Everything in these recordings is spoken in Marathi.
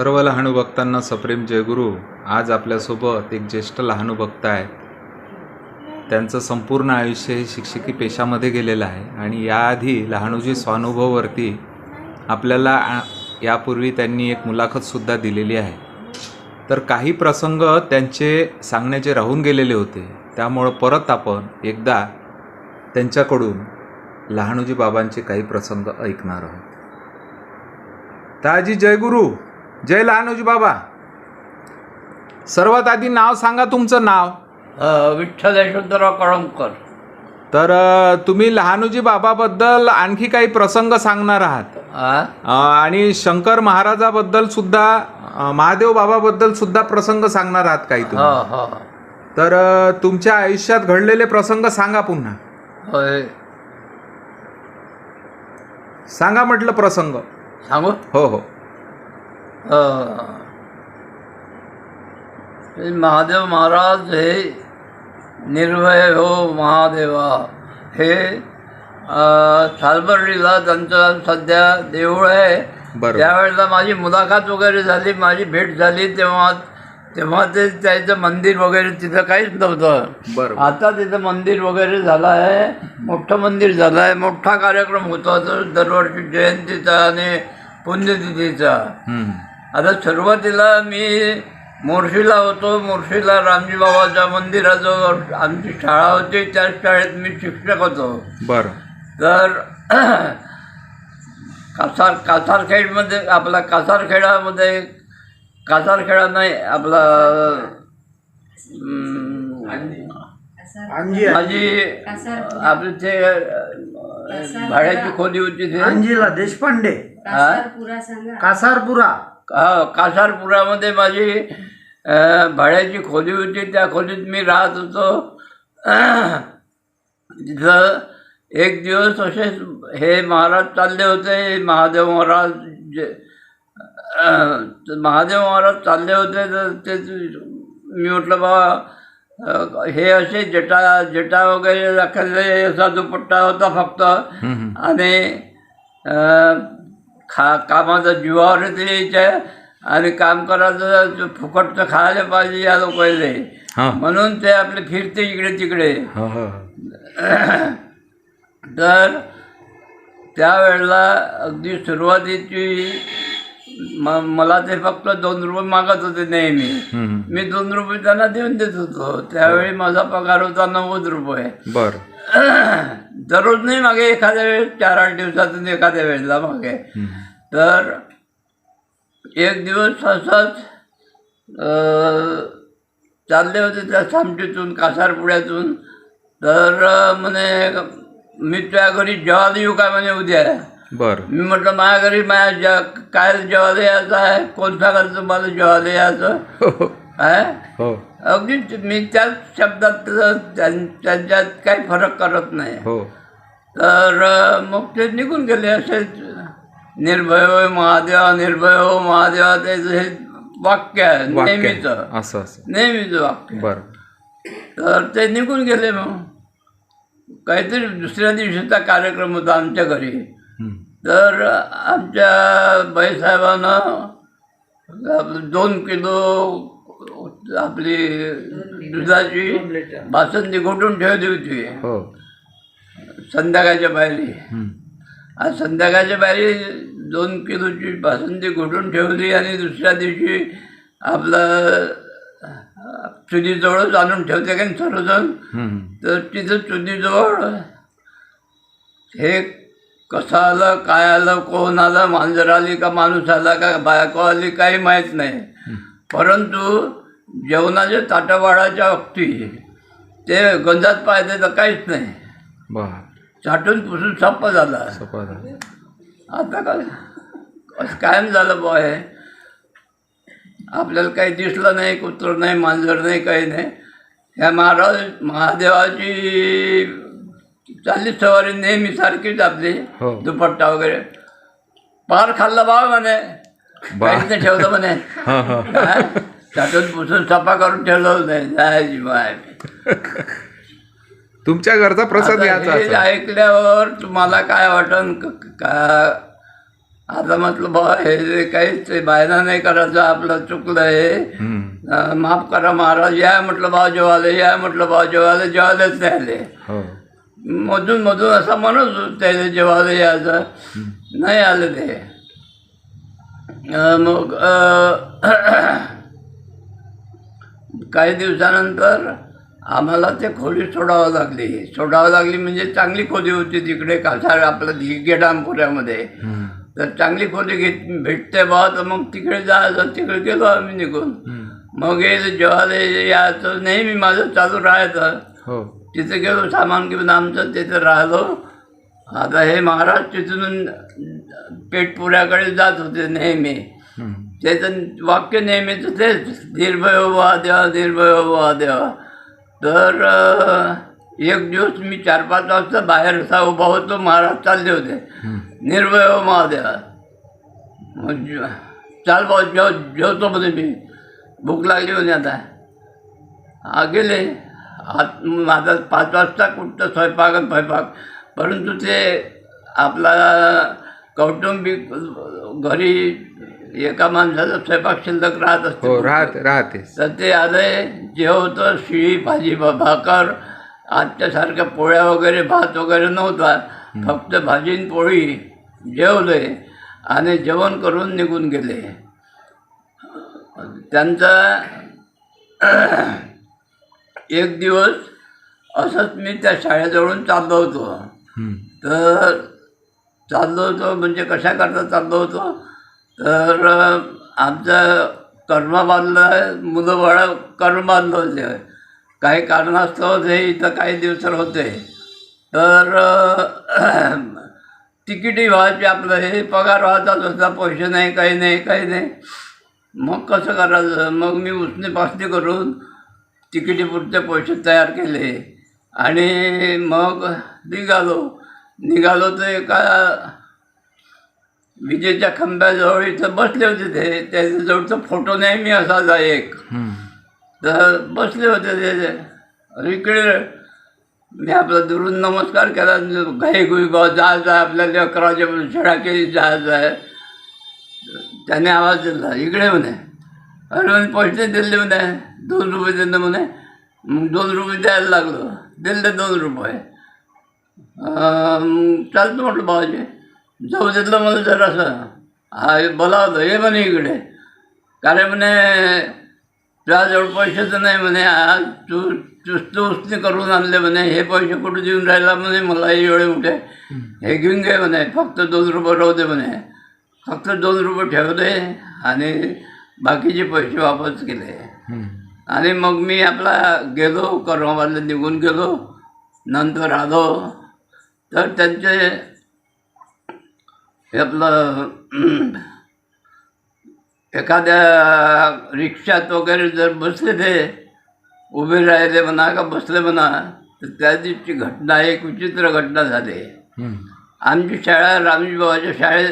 सर्व लहानू भक्तांना सप्रेम जयगुरु आज आपल्यासोबत एक ज्येष्ठ लहानू भक्त आहेत. त्यांचं संपूर्ण आयुष्य हे शिक्षकी पेशामध्ये गेलेलं आहे आणि याआधी लहानूजी स्वानुभववरती आपल्याला यापूर्वी त्यांनी एक मुलाखतसुद्धा दिलेली आहे. तर काही प्रसंग त्यांचे सांगण्याचे राहून गेलेले होते. त्यामुळं परत आपण एकदा त्यांच्याकडून लहानूजी बाबांचे काही प्रसंग ऐकणार आहोत. ताजी जयगुरू जय लहानूजी बाबा. सर्वात आधी नाव सांगा तुमचं नाव. अ, विठ्ठल यशवंतराव कळमकर तर अ, तुम्ही लहानूजी बाबाबद्दल आणखी काही प्रसंग सांगणार आहात. आ? अ, आणि शंकर महाराजाबद्दल सुद्धा अ, महादेव बाबाबद्दल सुद्धा प्रसंग सांगणार आहात काही हो तुम्ही. हो तर अ, तुमच्या आयुष्यात घडलेले प्रसंग सांगा पुन्हा. होय. सांगा म्हटलं प्रसंग. सांगू? हो हो हे. महादेव महाराज हे निर्भय हो महादेवा. हे सालबर्डीला त्यांचं सध्या देऊळ आहे. त्यावेळेला माझी मुलाखत वगैरे झाली माझी भेट झाली तेव्हा तेव्हा ते त्याचं मंदिर वगैरे तिथं काहीच नव्हतं. आता तिथं मंदिर वगैरे झालं आहे. मोठं मंदिर झालं आहे. मोठा कार्यक्रम होतो. दरवर्षी जयंतीचा आणि पुण्यतिथीचा. आता सुरुवातीला मी मोर्शीला होतो. मोर्शीला रामजी बाबाच्या मंदिराजवळ आमची शाळा होती. त्या शाळेत मी शिक्षक होतो. बरं. तर कासार कासारखेडमध्ये आपला कासारखेडामध्ये कासारखेडा नाही आपला माझी आपली ते भाड्याची खोली होती ते. अंजिला देशपांडे? कासारपुरा. हा, कासारपुरामध्ये माझी भाड्याची खोली होती. त्या खोलीत मी राहत होतो. तिथं एक दिवस असेच हे महाराज चालले होते. महादेव महाराज जे महादेव महाराज चालले होते तर ते मी म्हटलं बाबा अं, हे असे जटा जटा वगैरे दाखवले असा दुपट्टा होता फक्त. आणि खा कामाचा जीवावर यायच्या आणि काम करायचं ते फुकटचं खायला पाहिजे या लोकांले. हा. म्हणून ते आपले फिरते इकडे तिकडे. हो हो. तर त्यावेळेला अगदी सुरुवातीची म मला ते फक्त दोन रुपये मागत होते नेहमी. मी दोन रुपये त्यांना देऊन देत होतो. त्यावेळी माझा पगार होता नव्वद रुपये. बरं. दररोज नाही मागे एखाद्या वेळेस चार आठ दिवसातून एखाद्या वेळेला मागे. तर एक दिवस असंच चालले होते त्या सामटीतून कासारपुड्यातून. तर म्हणे मी तुझ्या घरी जेवायला येऊ काय म्हणे उद्या? बरं. मी म्हटलं माझ्या घरी माझ्या जे काय जेवायला यायचं आहे? कोण सांगाल तुम्हाला जेवायला यायचं? हो आहे हो. अगदी मी त्याच शब्दात त्यां- त्यांच्यात काही फरक करत नाही. हो. तर मग ते निघून गेले असेच निर्भय हो महादेवा निर्भय हो महादेवा ते हे वाक्य आहे वाक्य. नेहमीचं. असं असं. नेहमीचं वाक्य. बरं. तर ते निघून गेले मग. काहीतरी दुसऱ्या दिवशीचा कार्यक्रम होता आमच्या घरी. तर आमच्या बाईसाहेबानं दोन किलो आपली दुधाची बासंदी घोटून ठेवली होती. हो. संध्याकाळच्या बाहेरी. आज संध्याकाळच्या बाहेरी दोन किलोची बासुंदी घोटून ठेवली आणि दुसऱ्या दिवशी आपलं चुलीजवळच आणून ठेवते का सर्वजण. तर तिथं चुलीजवळ हे कसं आलं काय आलं कोण आलं मांजर आली का माणूस आला का बायको आली काही माहीत नाही. परंतु जेवणाच्या ताटावाडाच्या बाबतीत ते गंजात पाहिजे तर काहीच नाही. बर. चाटून पुसून संप झाला. आता काय? असं कायम झालं बुवा हे. आपल्याला काही दिसलं नाही कुत्र नाही मांजर नाही काही नाही. ह्या महाराज महादेवाची चालली सवारी नेहमी सारखीच आपली हो. दुपट्टा वगैरे. पार खाल्ला बा म्हणे. बा. काहीच नाही ठेवलं म्हणे? चाटून पुसून सफा करून ठेवलं होतं. जायची बाय तुमच्या घरचा प्रसाद आता याचा हे असेल. ऐकल्यावर तुम्हाला काय वाटन? क- का आता म्हटलं बा हे जे काहीच ते बायना नाही करायचं आपलं चुकलं हे. हम्म. अं, माफ करा महाराज या म्हटलं बा जेवाले या म्हटलं बा जेवाले जेवायलाच नाही आले. हो. मधून मधून असं म्हणत त्याला जेवायला यायचं. नाही आले ते. अं, मग अं, काही दिवसानंतर आम्हाला ते खोली सोडावं लागली. सोडावं लागली म्हणजे चांगली खोली होती तिकडे कासार आपलं गेडामपुऱ्यामध्ये हम्म. तर चांगली खोली घेत भेटते बा तर मग तिकडे जायचं तिकडे गेलो आम्ही निघून. मग हे जेवायला यायचं नेहमी माझं चालू राहायचं. हो. तिथे गेलो सामान घेऊन आमचं तिथे राहिलो. आता हे महाराज तिथून पेटपुऱ्याकडे जात होते नेहमी. त्याचं वाक्य नेहमीच तेच निर्भय वा देवा निर्भय वा देवा. तर एक दिवस मी चार पाच वाजता बाहेर असा उभा होतो महाराज चालले होते. निर्भय हो महादेवा. मग जे- चाल भाऊ जेव जेवतो म्हणे मी. भूक लागली म्हणे आता. हा गेले. आत आता पाच वाजता कुठं स्वयंपाक स्वयंपाक परंतु ते आपला कौटुंबिक घरी एका माणसाचा स्वयंपाक शिल्लक राहत असते. हो राहत राहतेस तर ते आले जेवतं शिळी भाजी भाकर आजच्यासारख्या पोळ्या वगैरे भात वगैरे नव्हता. फक्त भाजी पोळी जेवले आणि जेवण करून निघून गेले. त्यांचा एक दिवस असंच मी त्या शाळेजवळून चाललो होतो. तर चाललो होतो म्हणजे कशा करता चाललो होतो? तर आमचं कर्म बांधलं आहे मुलं बाळं कर्म बांधलं होते. काही कारणास्तव ते इथं काही दिवस होते. तर तिकिटी व्हायची आपलं हे पगार व्हायचा सुद्धा पैसे नाही काही नाही काही नाही. मग कसं करायचं? मग मी उसने पासणी करून तिकिटीपुरते पैसे तयार केले. आणि मग निघालो. निघालो तर एका विजेच्या खांब्याजवळ इथं बसले होते ते. त्याच्याजवळचा फोटो नाही मी असायचा एक. तर बसले होते ते. इकडे. मी आपला दुरून नमस्कार केला. घाई गुई बा जायचं आहे आपल्याला अकराच्या छडा केली जायचं आहे त्याने आवाज दिला. इकडे म्हणे. अरे म्हणे पैसे दिले म्हणे. दोन रुपये दिले म्हणे. मग दोन रुपये द्यायला लागलो. दिले दोन रुपये. चालतं म्हटलं बाबाजी जाऊ देतलं मला जरासं हा बोलावलं ये म्हणे इकडे. कारण म्हणे तुझ्याजवळ पैसे तर नाही म्हणे आज तू चुस्त उस्ती करून आणले म्हणे हे पैसे कुठे देऊन राहिला म्हणे मला एवढे मोठे हे घेऊन घे म्हणे फक्त दोन रुपये राहू दे म्हणे. फक्त दोन रुपये ठेवले आणि बाकीचे पैसे वापस केले. आणि आणि मग मी आपला गेलो कर्माबादला निघून गेलो. नंतर आलो. तर त्यांचे हे आपलं एखाद्या रिक्षात वगैरे जर बसले ते उभे राहिले म्हणा का बसले म्हणा तर त्या दिवशी घटना एक विचित्र घटना झाली. आमची शाळा रामजी बाबाच्या शाळे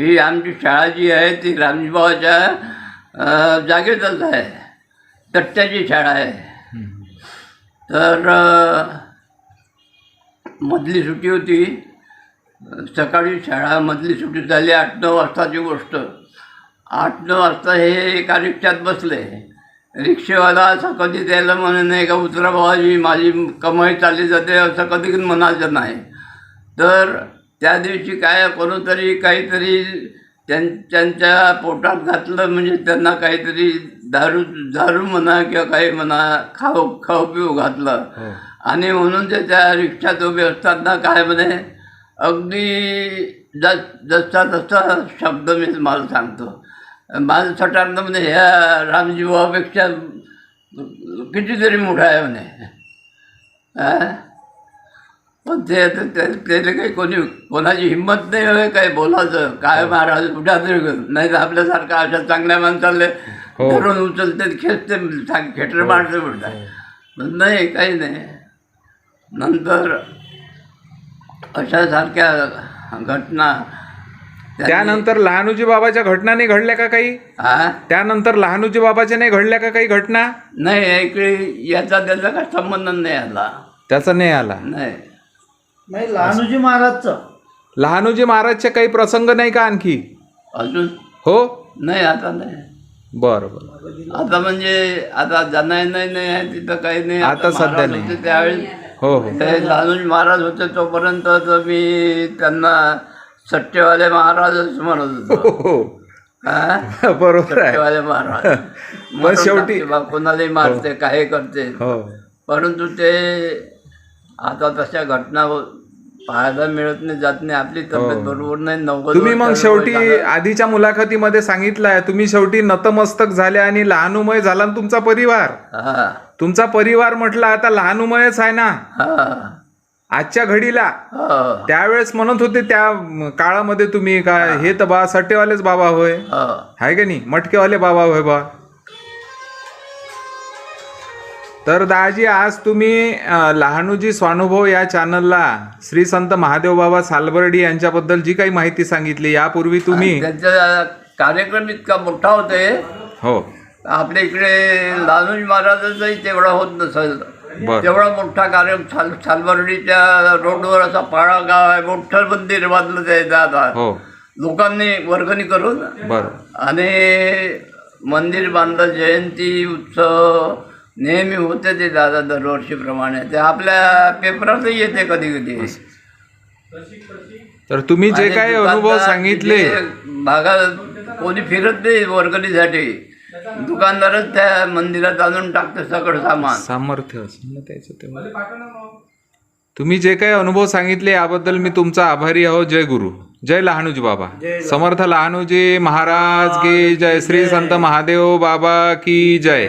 ही आमची शाळा जी आहे ती रामजी बाबाच्या अं, जागेतच आहे तट्ट्याची शाळा आहे. तर मधली सुट्टी होती सकाळी शाळा मधली सुट्टी झाली आठ नऊ वाजताची गोष्ट. आठ नऊ वाजता हे एका रिक्षात बसले. रिक्षेवाला असं कधी द्यायला म्हणे नाही का उतरा बाबाजी माझी कमाई चालली जाते असं कधी म्हणायचं नाही. तर त्या दिवशी काय कोणतरी काहीतरी त्यां त्यांच्या पोटात घातलं म्हणजे त्यांना काहीतरी दारू दारू म्हणा किंवा काही म्हणा खाऊ खाऊ पिऊ घातलं. हो. आणि म्हणून ते त्या रिक्षात उभे असताना काय म्हणे अगदी जस जसा तसा शब्द मी मला सांगतो. माझं सटारणं म्हणे ह्या रामजी बाबापेक्षा कितीतरी मोठा आहे म्हणे. हा? पण ते त्याला काही कोणी कोणाची हिंमत नाही होय काय बोलायचं. काय महाराज कुठा नाही तर आपल्यासारखा अशा चांगल्या माणसाले हो. धरून उचलते खेचते खेटर मारते म्हणतात पण नाही काही नाही. नंतर अशासारख्या घटना त्यांनी- त्यानंतर लहानूजी बाबाच्या घटना नाही घडल्या का काही? हा? त्यानंतर लहानूजी बाबाच्या नाही घडल्या का काही घटना? नाही इकडे याचा त्याचा काही संबंध नाही आला. त्याचा नाही आला. नाही. नाही लहानूजी महाराजचं. लहानोजी महाराजचे काही प्रसंग नाही का आणखी? अजून? हो? नाही आता नाही. बरं बरं. आता म्हणजे आता ज्यांना नाही नाही आहे तिथं काही नाही. आता सध्या महाराज नाही. होते त्यावेळी. हो हो. ते लहानूजी महाराज होते तोपर्यंत तर मी त्यांना सट्टेवाले महाराजच म्हणत हो होतो. हो हा? बरोबर आहे. सट्टेवाले महाराज. शेवटी- कोणालाही मारते काही करते. हो. परंतु ते आता तशा घटना हो- पाहायला मिळत नाही जात नाही. आपली तब्येत बरोबर नाही नव्वद हो. तुम्ही मग वय शेवटी झालं. आधीच्या मुलाखतीमध्ये सांगितलंय तुम्ही शेवटी नतमस्तक झाले आणि लहानुमय झाला ना तुमचा परिवार. हा. तुमचा परिवार म्हटलं आता लहानुमयच आहे ना. हा. आजच्या घडीला. हा. त्यावेळेस म्हणत होते त्या म, काळामध्ये तुम्ही काय हे. तर बा सट्टेवालेच बाबा होय. हा. आहे का नाही? मटकेवाले बाबा होय बा. तर दाजी आज तुम्ही लहानूजी स्वानुभव या चॅनलला श्री संत महादेव बाबा सालबर्डी यांच्याबद्दल जी काही माहिती सांगितली यापूर्वी तुम्ही त्यांचा कार्यक्रम इतका मोठा होते. हो. आपल्या इकडे लालूजी महाराजांचाही तेवढा होत नसेल. तेवढा मोठा कार्यक्रम साल सालबर्डीच्या रोडवर असा पाळा गाव आहे मोठं मंदिर बांधलं आता हो. लोकांनी वर्गणी करून बर. आणि मंदिर बांधलं जयंती उत्सव नेहमी होते ते दादा दरवर्षीप्रमाणे ते आपल्या पेपरातही येते कधी कधी. तर तुम्ही जे काही अनुभव सांगितले भागात कोणी फिरत नाही वर्गणीसाठी. दुकानदारच त्या मंदिरात आणून टाकते सगळं सामान. सामर्थ्य असेल ना त्याचं तेवढं. तुम्ही जे काही अनुभव सांगितले याबद्दल मी तुमचा आभारी आहो. जय गुरु. जय लहानूजी बाबा. समर्थ लहानूजी महाराज की जय. श्री संत महादेव बाबा की जय.